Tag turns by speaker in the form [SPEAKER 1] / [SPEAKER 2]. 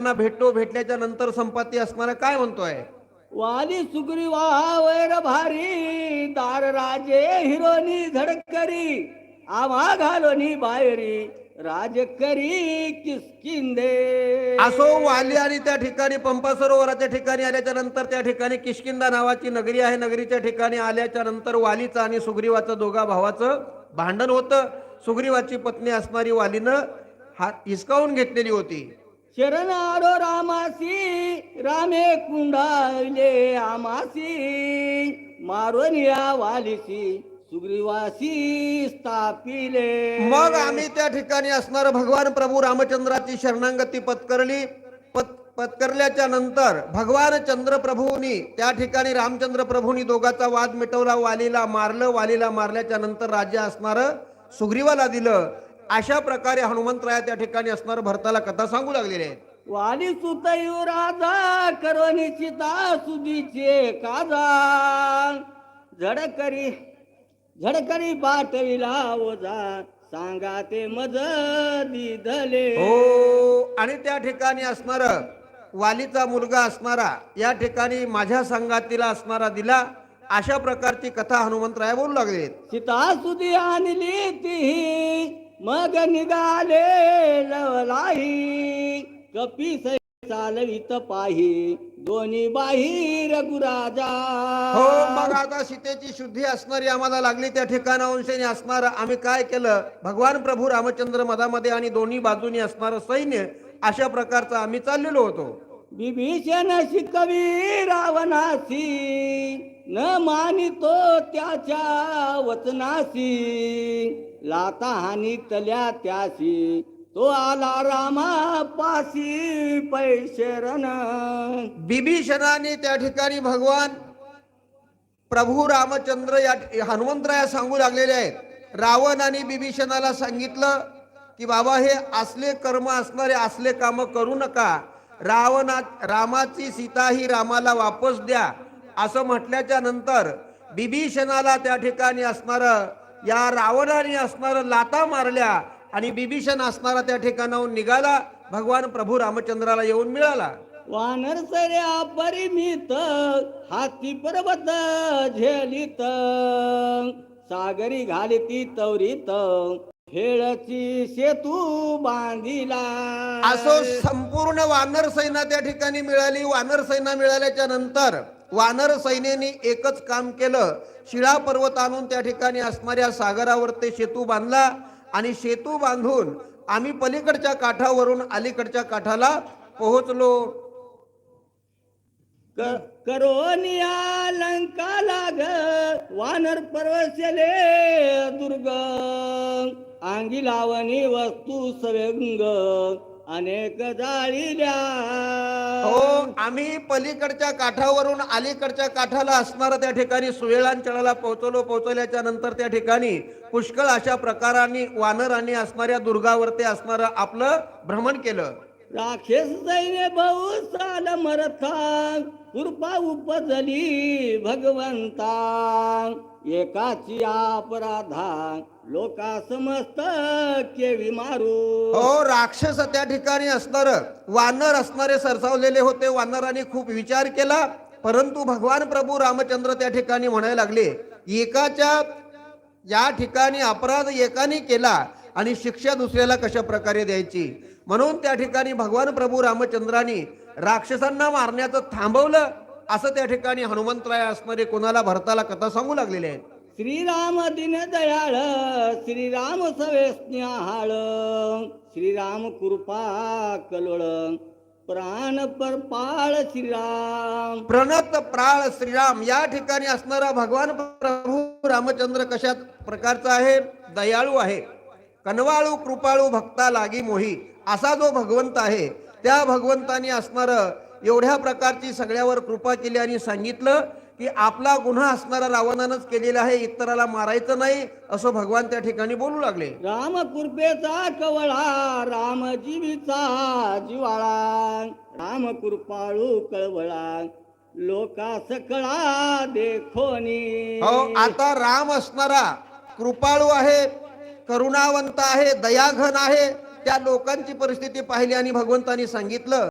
[SPEAKER 1] भेटतो भेटल्याच्या नंतर संपत्ती असणारा काय म्हणतोय?
[SPEAKER 2] वाली सुग्रीवा वैर भारी दार राजे हिरोनी झडकरी आम्हा घालोनी बाहेरी राज करी किसकिंदे.
[SPEAKER 1] असो वाली आणि त्या ठिकाणी पंपा सरोवराच्या ठिकाणी आल्याच्यानंतर त्या ठिकाणी किशकिंदा नावाची नगरी आहे नगरीच्या ठिकाणी आल्याच्यानंतर वालीचं आणि सुग्रीवाचं दोघा भावाचं भांडण होतं. सुग्रीवाची पत्नी असणारी वालीनं हा हिसकावून घेतलेली होती.
[SPEAKER 2] शरणाडो रामासी रामे कुंडाले आमासी मारून या वालीसी सुग्रीवासी स्थापिले.
[SPEAKER 1] मग आम्ही त्या ठिकाणी असणार भगवान प्रभू रामचंद्राची शरणांगती पत्करली. पत पत्करल्याच्या नंतर भगवान चंद्र प्रभूंनी त्या ठिकाणी रामचंद्र प्रभूंनी दोघाचा वाद मिटवला. वालीला मारलं. वालीला मारल्याच्या नंतर राज्य असणार सुग्रीवाला दिलं. अशा प्रकारे हनुमंतराया त्या ठिकाणी असणार भरताला कथा सांगू लागलेले आहेत.
[SPEAKER 2] वाली सुतयू राजा करोनी चिता सुदीचे काजा. झडकरी झडकरी पाठविला ओझा सांगा ते मज दिधले.
[SPEAKER 1] हो आणि त्या ठिकाणी असणार वालीचा मुलगा असणारा या ठिकाणी माझ्या संघातीला असणारा दिला अशा प्रकारची कथा हनुमंतराया बोलू लागले
[SPEAKER 2] सीता सुदी आणली मग निघाले लवलाही. कपी चालवित पाही. दोन्ही बाही रघुराजा.
[SPEAKER 1] हो मग आता सीतेची शुद्धी असणारी आम्हाला लागली. त्या ठिकाणांशाने असणार आम्ही काय केलं? भगवान प्रभू रामचंद्र मधामध्ये आणि दोन्ही बाजूनी असणारं सैन्य अशा प्रकारचं आम्ही चाललेलो होतो.
[SPEAKER 2] विभीषण शिकवी रावणासी. न मानितो त्याच्या वचनाशी. लाता हानी तल्या त्याशी. तो आला रामा पासी पैशरण
[SPEAKER 1] बिभीषणाने त्या ठिकाणी भगवान प्रभू रामचंद्र या हनुमंतराया सांगू लागलेले आहेत. रावण आणि बिभीषणाला सांगितलं की बाबा हे असले कर्म असणारे असले काम करू नका. रावणा रामाची सीता ही रामाला वापस द्या. असं म्हटल्याच्या नंतर बिभीषणाला त्या ठिकाणी असणार या रावणाने असणार लाता मारल्या आणि बिभीषण असणारा त्या ठिकाणाहून निघाला. भगवान प्रभू रामचंद्राला येऊन मिळाला.
[SPEAKER 2] वानर सर्या परिमित हाती पर्वत झेलित सागरी घालिती तवरीत खेळची सेतू बांधिला.
[SPEAKER 1] असो संपूर्ण वानर सैना त्या ठिकाणी मिळाली. वानर सैना मिळाल्याच्या नंतर वानर सैन्याने एकच काम केलं. शिळा पर्वत आणून त्या ठिकाणी असणाऱ्या सागरावर ते सेतू बांधला आणि सेतू बांधून आम्ही पलीकडच्या काठावरून अलीकडच्या काठाला पोहोचलो.
[SPEAKER 2] करोनिया लंका लाग वानर परवशले दुर्ग अंगी लावणी वस्तू सवेंग अनेक जाळील्या.
[SPEAKER 1] हो आम्ही पलीकडच्या काठावरून अलीकडच्या काठाला असणारं त्या ठिकाणी सुवेळांचळाला पोहोचलो पोहोचल्याच्या नंतर त्या ठिकाणी पुष्कळ अशा प्रकारांनी वानरांनी असणाऱ्या दुर्गावरती असणारं आपलं भ्रमण केलं.
[SPEAKER 2] राक्षस सैन्य भाऊ साल मरथा कृपा उपजली भगवंता एकाची अपराधा लोका समस्त केवी मारू
[SPEAKER 1] हो राक्षस त्या ठिकाणी असणार वानर असणारे सरसावलेले होते वानरांनी खूप विचार केला परंतु भगवान प्रभू रामचंद्र त्या ठिकाणी म्हणायला लागले एकाच्या या ठिकाणी अपराध एकाने केला आणि शिक्षा दुसऱ्याला कशा प्रकारे द्यायची? म्हणून त्या ठिकाणी भगवान प्रभू रामचंद्रांनी राक्षसांना मारण्याचं थांबवलं असं त्या ठिकाणी हनुमंतराय असणारे कोणाला भरताला कथा सांगू लागलेले आहेत?
[SPEAKER 2] श्रीराम दिन दयाळ श्रीराम सवे स्नेहाळ श्रीराम कृपा कलोळ प्राण परपाळ श्रीराम.
[SPEAKER 1] प्रणत प्राळ श्रीराम या ठिकाणी असणारा भगवान प्रभू रामचंद्र कशा प्रकारचा आहे? दयाळू आहे. कनवाळू कृपाळू भक्ता लागी मोही असा जो भगवंत आहे त्या भगवंताने असणार एवढ्या प्रकारची सगळ्यावर कृपा केली आणि सांगितलं की आपला गुन्हा असणारा रावणानंच केलेला आहे इतराला मारायचं नाही असं भगवान त्या ठिकाणी बोलू लागले.
[SPEAKER 2] राम कृपेचा कवळा राम जीवीचा जिवाळा राम कृपाळू कळवळा लोका सकळा देखोनी.
[SPEAKER 1] हो आता राम असणारा कृपाळू आहे करुणावंत आहे दयाघन आहे. त्या लोकांची परिस्थिती पाहिली आणि भगवंतांनी सांगितलं